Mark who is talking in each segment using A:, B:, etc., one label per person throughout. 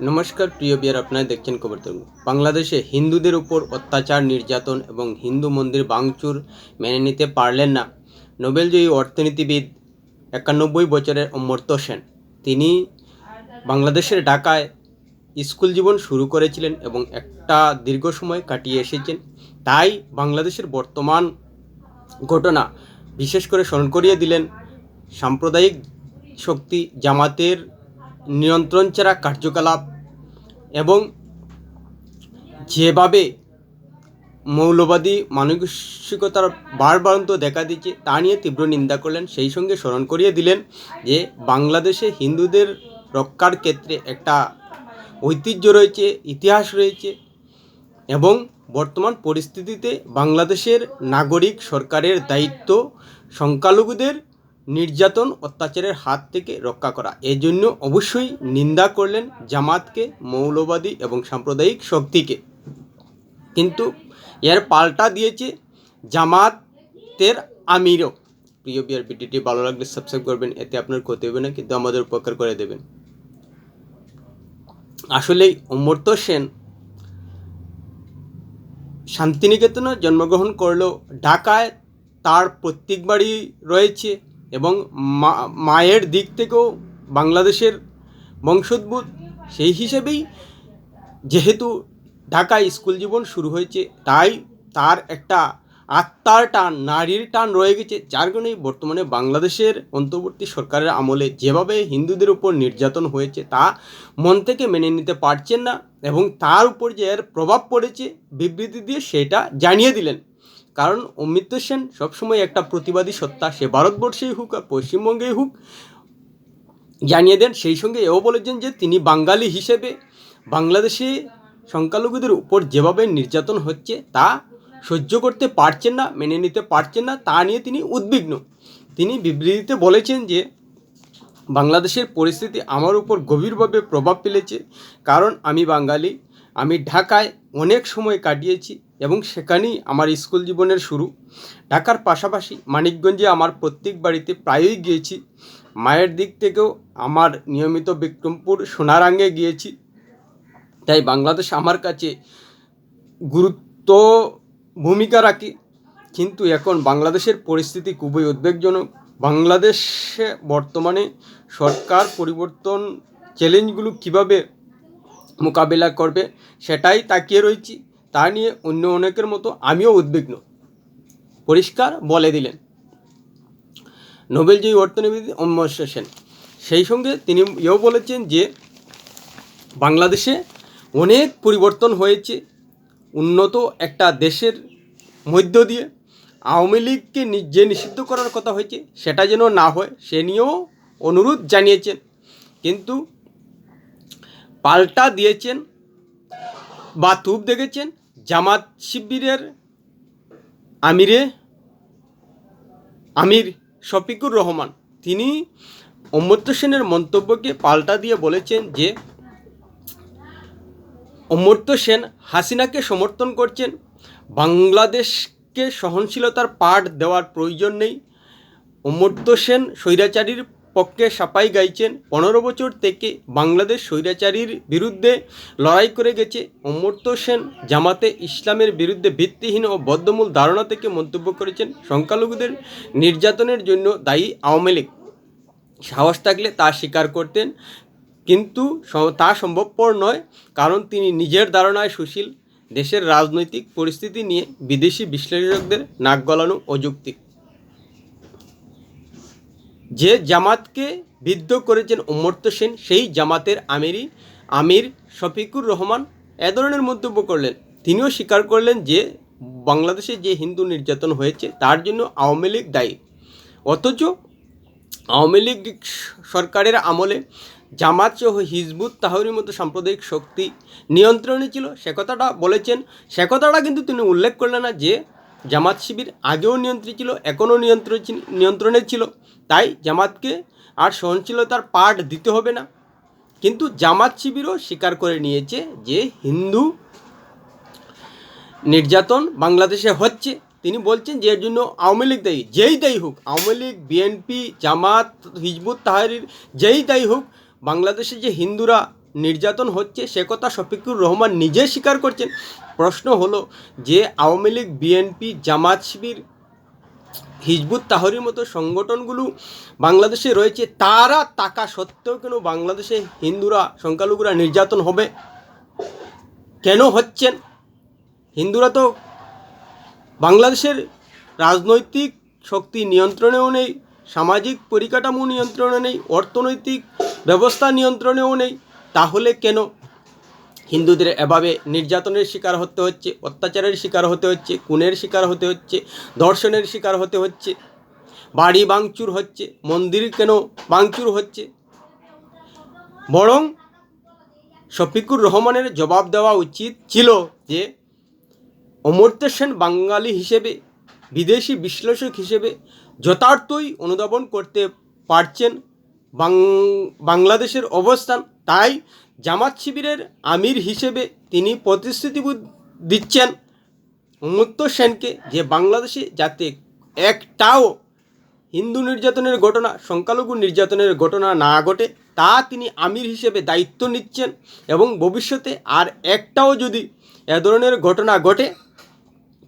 A: নমস্কার, প্রিয় বিয়ার আপনারা দেখছেন খবর তরঙ্গ। বাংলাদেশে হিন্দুদের উপর অত্যাচার, নির্যাতন এবং হিন্দু মন্দির ভাঙচুর মেনে নিতে পারলেন না নোবেলজয়ী অর্থনীতিবিদ একানব্বই বছরের অমর্ত্য সেন। তিনি বাংলাদেশের ঢাকায় স্কুল জীবন শুরু করেছিলেন এবং একটা দীর্ঘ সময় কাটিয়ে এসেছেন। তাই বাংলাদেশের বর্তমান ঘটনা বিশেষ করে স্মরণ করিয়ে দিলেন সাম্প্রদায়িক শক্তি জামাতের নিয়ন্ত্রণ ছাড়া কার্যকলাপ এবং যেভাবে মৌলবাদী মানসিকতার বারবারন্ত দেখা দিচ্ছে, তা নিয়ে তীব্র নিন্দা করলেন। সেই সঙ্গে স্মরণ করিয়ে দিলেন যে, বাংলাদেশে হিন্দুদের রক্ষার ক্ষেত্রে একটা ঐতিহ্য রয়েছে, ইতিহাস রয়েছে এবং বর্তমান পরিস্থিতিতে বাংলাদেশের নাগরিক সরকারের দায়িত্ব সংখ্যালঘুদের নির্যাতন, অত্যাচারের হাত থেকে রক্ষা করা। এজন্য অবশ্যই নিন্দা করলেন জামাতকে, মৌলবাদী এবং সাম্প্রদায়িক শক্তিকে। কিন্তু এর পাল্টা দিয়েছে জামাতের আমিরও। প্রিয় বিয়ার ভিডিওটি ভালো লাগলে সাবস্ক্রাইব করবেন, এতে আপনার ক্ষতি হবে না, কিন্তু আমাদের উপকার করে দেবেন। আসলেই অমর্ত্য সেন শান্তিনিকেতনে জন্মগ্রহণ করলেও ঢাকায় তার প্রত্যেক বাড়ি রয়েছে। এবং মায়ের দিক থেকেও বাংলাদেশের বংশোদ্ভূত, সেই হিসেবেই যেহেতু ঢাকায় স্কুল জীবন শুরু হয়েছে, তাই তার একটা আত্মার টান, নারীর টান রয়ে গেছে, যার কারণেই বর্তমানে বাংলাদেশের অন্তর্বর্তী সরকারের আমলে যেভাবে হিন্দুদের উপর নির্যাতন হয়েছে, তা মন থেকে মেনে নিতে পারছেন না এবং তার উপর যে এর প্রভাব পড়েছে, বিবৃতি দিয়ে সেটা জানিয়ে দিলেন। কারণ অমৃত্য সেন সবসময় একটা প্রতিবাদী সত্তা। সে ভারতবর্ষেই হোক আর পশ্চিমবঙ্গেই হোক, জানিয়ে দেন। সেই সঙ্গে এও বলেছেন যে তিনি বাঙালি হিসেবে বাংলাদেশে সংখ্যালঘুদের উপর যেভাবে নির্যাতন হচ্ছে, তা সহ্য করতে পারছেন না, মেনে নিতে পারছেন না, তা নিয়ে তিনি উদ্বিগ্ন। তিনি বিবৃতিতে বলেছেন যে, বাংলাদেশের পরিস্থিতি আমার উপর গভীরভাবে প্রভাব ফেলেছে। কারণ আমি বাঙালি, আমি ঢাকায় অনেক সময় কাটিয়েছি এবং সেখানেই আমার স্কুল জীবনের শুরু। ঢাকার পাশাপাশি মানিকগঞ্জে আমার প্রত্যেক বাড়িতে প্রায়ই গিয়েছি। মায়ের দিক থেকেও আমার নিয়মিত বিক্রমপুর সোনারাঙ্গে গিয়েছি। তাই বাংলাদেশ আমার কাছে গুরুত্ব ভূমিকা রাখে। কিন্তু এখন বাংলাদেশের পরিস্থিতি খুবই উদ্বেগজনক। বাংলাদেশে বর্তমানে সরকার পরিবর্তন চ্যালেঞ্জগুলো কীভাবে মোকাবিলা করবে, সেটাই তাকিয়ে রয়েছি তা নিয়ে অন্য অনেকের মতো আমিও উদ্বিগ্ন। পরিষ্কার বলে দিলেন। নোবেলজয়ী অর্থনীতি অমর্ত্য সেন। সেই সঙ্গে তিনি এও বলেছেন যে, বাংলাদেশে অনেক পরিবর্তন হয়েছে। উন্নত একটা দেশের মধ্য দিয়ে আওয়ামী লীগকে যে নিষিদ্ধ করার কথা হয়েছে, সেটা যেন না হয়, সে নিয়েও অনুরোধ জানিয়েছেন। কিন্তু পাল্টা দিয়েছেন বা তুপ দেখেছেন জামাত শিবিরের আমিরে, আমির শফিকুর রহমান। তিনি অমর্ত্য সেনের মন্তব্যকে পাল্টা দিয়ে বলেছেন যে, অমর্ত্য সেন হাসিনাকে সমর্থন করছেন, বাংলাদেশকে সহনশীলতার পাঠ দেওয়ার প্রয়োজন নেই, অমর্ত্য সেন স্বৈরাচারীর পক্ষে সাপাই গাইছেন। পনেরো বছর থেকে বাংলাদেশ স্বৈরাচারীর বিরুদ্ধে লড়াই করে গেছে অমর্ত্য সেন। জামাতে ইসলামের বিরুদ্ধে ভিত্তিহীন ও বদ্ধমূল ধারণা থেকে মন্তব্য করেছেন সংখ্যালঘুদের নির্যাতনের জন্য দায়ী আওয়ামী লীগ। সাহস থাকলে তা স্বীকার করতেন, কিন্তু তা সম্ভবপর নয়, কারণ তিনি নিজের ধারণায় সুশীল। দেশের রাজনৈতিক পরিস্থিতি নিয়ে বিদেশি বিশ্লেষকদের নাক গলানো অযৌক্তিক। যে জামাতকে বিদ্ধ করেছেন অমর্ত্য সেন, সেই জামাতের আমিরি আমির শফিকুর রহমান এ ধরনের মন্তব্য করলেন। তিনিও স্বীকার করলেন যে বাংলাদেশে যে হিন্দু নির্যাতন হয়েছে, তার জন্য আওয়ামী লীগ দায়ী। অথচ আওয়ামী লীগ সরকারের আমলে জামাত সহ হিজবুত তাহরির মতো সাম্প্রদায়িক শক্তি নিয়ন্ত্রণে ছিল। সে কথাটা বলেছেন। সে কথাটা কিন্তু তিনি উল্লেখ করলেন না যে জামাত শিবির আগেও নিয়ন্ত্রণ ছিল, এখনও নিয়ন্ত্রণ নিয়ন্ত্রণে ছিল। তাই জামাতকে আর সহনশীলতার পাঠ দিতে হবে না। কিন্তু জামাত শিবিরও স্বীকার করে নিয়েছে যে হিন্দু নির্যাতন বাংলাদেশে হচ্ছে। তিনি বলছেন যে এর জন্য আওয়ামী লীগ দায়ী, যেই দায়ী হোক, Awami League, BNP, Jamaat, Hizb ut, Tahrir, যেই দায়ী হোক, বাংলাদেশে যে হিন্দুরা নির্যাতন হচ্ছে, সে কথা শফিকুর রহমান নিজে স্বীকার করছেন। প্রশ্ন হলো যে, Awami League, BNP, Jamaat Shibir, Hizb ut Tahrir মতো সংগঠনগুলো বাংলাদেশে রয়েছে, তারা টাকা সত্ত্বেও কেন বাংলাদেশে হিন্দুরা, সংখ্যালঘুরা নির্যাতন হবে? কেন হচ্ছেন? হিন্দুরা তো বাংলাদেশের রাজনৈতিক শক্তি নিয়ন্ত্রণেও নেই, সামাজিক পরিকাঠামো নিয়ন্ত্রণে নেই, অর্থনৈতিক ব্যবস্থা নিয়ন্ত্রণেও নেই। তাহলে কেন? হিন্দুদের এভাবে নির্যাতনের শিকার হতে হচ্ছে, অত্যাচারের শিকার হতে হচ্ছে, খুনের শিকার হতে হচ্ছে, ধর্ষণের শিকার হতে হচ্ছে, বাড়ি ভাঙচুর হচ্ছে, মন্দির কেন ভাঙচুর হচ্ছে? বরং শফিকুর রহমানের জবাব দেওয়া উচিত ছিল যে, অমর্ত্য সেন বাঙালি হিসেবে, বিদেশি বিশ্লেষক হিসেবে যথার্থই অনুধাবন করতে পারছেন বাংলাদেশের অবস্থান। তাই জামাত শিবিরের আমির হিসেবে তিনি প্রতিশ্রুতি দিচ্ছেন উন্মুক্ত সেনকে যে বাংলাদেশে যাতে একটাও হিন্দু নির্যাতনের ঘটনা, সংখ্যালঘু নির্যাতনের ঘটনা না ঘটে, তা তিনি আমির হিসেবে দায়িত্ব নিচ্ছেন এবং ভবিষ্যতে আর একটাও যদি এ ধরনের ঘটনা ঘটে,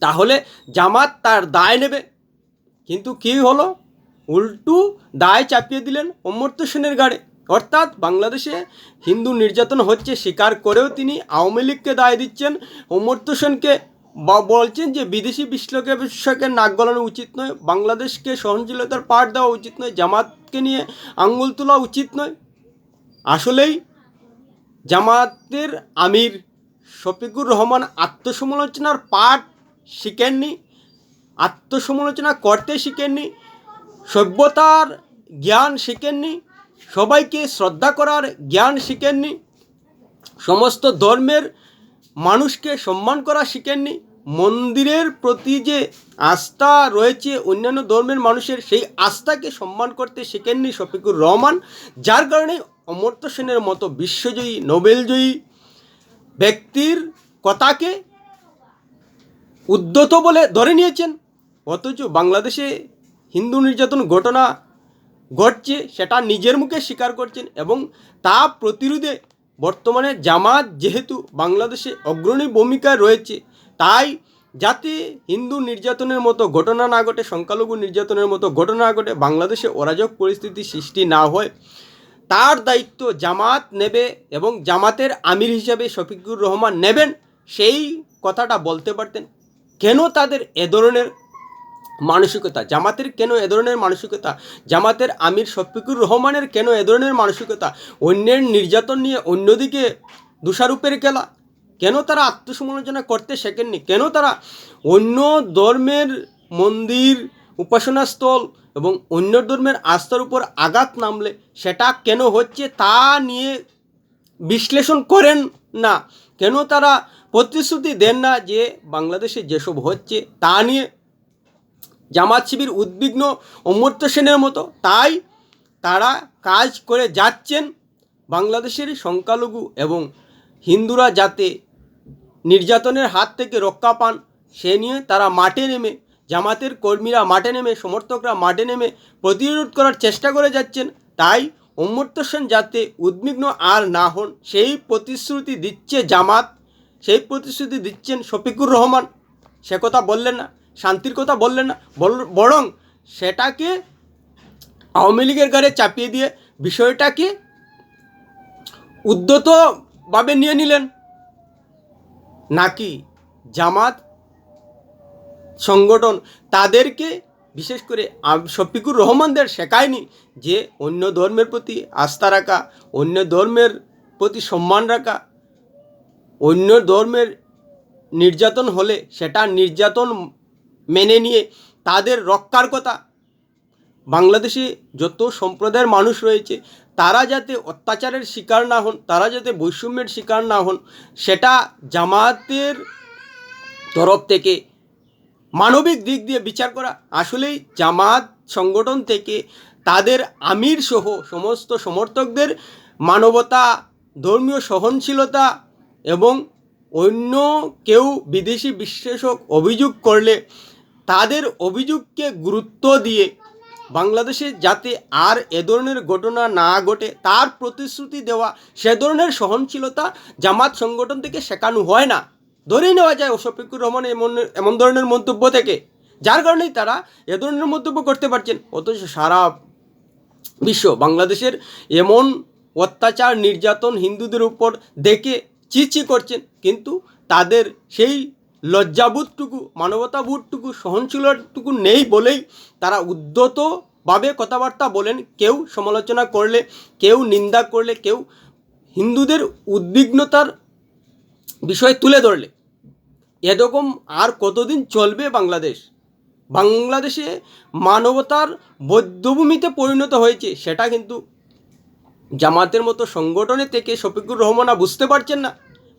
A: তাহলে জামাত তার দায় নেবে। কিন্তু কী হলো? উল্টু দায় চাপিয়ে দিলেন অমর্ত্য সেনের গাড়ে। অর্থাৎ বাংলাদেশে হিন্দু নির্যাতন হচ্ছে স্বীকার করেও তিনি আওয়ামী লীগকে দায় দিচ্ছেন। অমর্ত্য সেনকে বা- বলছেন যে বিদেশি বিশ্লেষকের নাক গলানো উচিত নয়, বাংলাদেশকে সহনশীলতার পাঠ দেওয়া উচিত নয় জামাতকে নিয়ে আঙ্গুল তোলা উচিত নয়। আসলেই জামাতের আমির শফিকুর রহমান আত্মসমালোচনার পাঠ শিখেননি, আত্মসমালোচনা করতে শিখেননি, সভ্যতার জ্ঞান শিখেননি সবাইকে শ্রদ্ধা করার জ্ঞান শিখেননি। সমস্ত ধর্মের মানুষকে সম্মান করা শিখেননি। মন্দিরের প্রতি যে আস্থা রয়েছে অন্যান্য ধর্মের মানুষের, সেই আস্থাকে সম্মান করতে শিখেননি শফিকুর রহমান। যার কারণে অমর্ত্য সেনের মতো বিশ্বজয়ী, নোবেলজয়ী ব্যক্তির কথাকে উদ্যত বলে ধরে নিয়েছেন। অথচ বাংলাদেশে হিন্দু নির্যাতন ঘটনা ঘটছে, সেটা নিজের মুখে স্বীকার করছেন এবং তা প্রতিরোধে বর্তমানে জামাত যেহেতু বাংলাদেশে অগ্রণী ভূমিকায় রয়েছে, তাই যাতে হিন্দু নির্যাতনের মতো ঘটনা না ঘটে, সংখ্যালঘু নির্যাতনের মতো ঘটনা না ঘটে, বাংলাদেশে অরাজক পরিস্থিতি সৃষ্টি না হয়, তার দায়িত্ব জামাত নেবে এবং জামাতের আমির হিসাবে শফিকুর রহমান নেবেন, সেই কথাটা বলতে পারতেন। কেন তাদের এ ধরনের মানসিকতা। জামাতের কেন এ ধরনের মানসিকতা? জামাতের আমির শফিকুর রহমানের কেন এ ধরনের মানসিকতা? অন্যের নির্যাতন নিয়ে অন্যদিকে দোষারোপের খেলা? কেন তারা আত্মসমালোচনা করতে শেখেননি? কেন তারা অন্য ধর্মের মন্দির, উপাসনাস্থল এবং অন্য ধর্মের আস্থার উপর আঘাত নামলে সেটা কেন হচ্ছে তা নিয়ে বিশ্লেষণ করেন না। কেন তারা প্রতিশ্রুতি দেন না যে বাংলাদেশে যেসব হচ্ছে তা নিয়ে জামাত শিবির উদ্বিগ্ন অমর্ত্য সেনের মতো। তাই তারা কাজ করে যাচ্ছেন বাংলাদেশের সংখ্যালঘু এবং হিন্দুরা যাতে নির্যাতনের হাত থেকে রক্ষা পান, সে নিয়ে তারা মাঠে নেমে, জামাতের কর্মীরা মাঠে নেমে, সমর্থকরা মাঠে নেমে প্রতিরোধ করার চেষ্টা করে যাচ্ছেন। তাই অমর্ত্য সেন যাতে উদ্বিগ্ন আর না হন, সেই প্রতিশ্রুতি দিচ্ছে জামাত, সেই প্রতিশ্রুতি দিচ্ছেন শফিকুর রহমান। সে কথা বললেন না। শান্তির কথা বললেন না। বরং সেটাকে আওয়ামী লীগের গাড়ে চাপিয়ে দিয়ে বিষয়টাকে উদ্যতভাবে নিয়ে নিলেন। নাকি জামাত সংগঠন তাদেরকে বিশেষ করে শফিকুর রহমানদের শেখায়নি যে অন্য ধর্মের প্রতি আস্থা রাখা, অন্য ধর্মের প্রতি সম্মান রাখা, অন্য ধর্মের নির্যাতন হলে সেটা নির্যাতন মেনে নিয়ে তাদের রক্ষার কথা। বাংলাদেশে যত সম্প্রদায়ের মানুষ রয়েছে, তারা যাতে অত্যাচারের শিকার না হন, তারা যাতে বৈষম্যের শিকার না হন, সেটা জামাতের তরফ থেকে মানবিক দিক দিয়ে বিচার করা। আসলেই জামাত সংগঠন থেকে তাদের আমির সহ সমস্ত সমর্থকদের মানবতা, ধর্মীয় সহনশীলতা এবং অন্য কেউ বিদেশি বিশ্লেষক অভিযোগ করলে তাদের অভিযোগকে গুরুত্ব দিয়ে বাংলাদেশে যাতে আর এ ধরনের ঘটনা না ঘটে, তার প্রতিশ্রুতি দেওয়া, সে ধরনের সহনশীলতা জামাত সংগঠন থেকে শেখানো হয় না। ধরে নেওয়া যায় শফিকুর রহমান এমন এমন ধরনের মন্তব্য থেকে, যার কারণেই তারা এ ধরনের মন্তব্য করতে পারছেন। অথচ সারা বিশ্ব বাংলাদেশের এমন অত্যাচার, নির্যাতন হিন্দুদের উপর দেখে চিচি করছেন। কিন্তু তাদের সেই লজ্জাবোধটুকু, মানবতাবোধটুকু সহনশীলটুকু নেই বলেই তারা উদ্যতভাবে কথাবার্তা বলেন। কেউ সমালোচনা করলে, কেউ নিন্দা করলে, কেউ হিন্দুদের উদ্বিগ্নতার বিষয় তুলে ধরলে। এরকম আর কতদিন চলবে বাংলাদেশ? বাংলাদেশে মানবতার বৌদ্ধভূমিতে পরিণত হয়েছে, সেটা কিন্তু জামাতের মতো সংগঠনে থেকে শফিকুর রহমানা বুঝতে পারছেন না।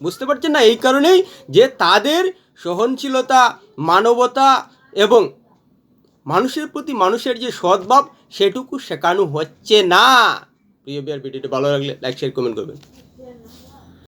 A: বুঝতে পারছেন না, এই কারণেই যে তাদের সহনশীলতা, মানবতা এবং মানুষের প্রতি মানুষের যে সদ্ভাব, সেটুকু শেখানো হচ্ছে না। প্রিয় বিয়ার ভিডিওটি ভালো লাগলে লাইক শেয়ার কমেন্ট করবেন।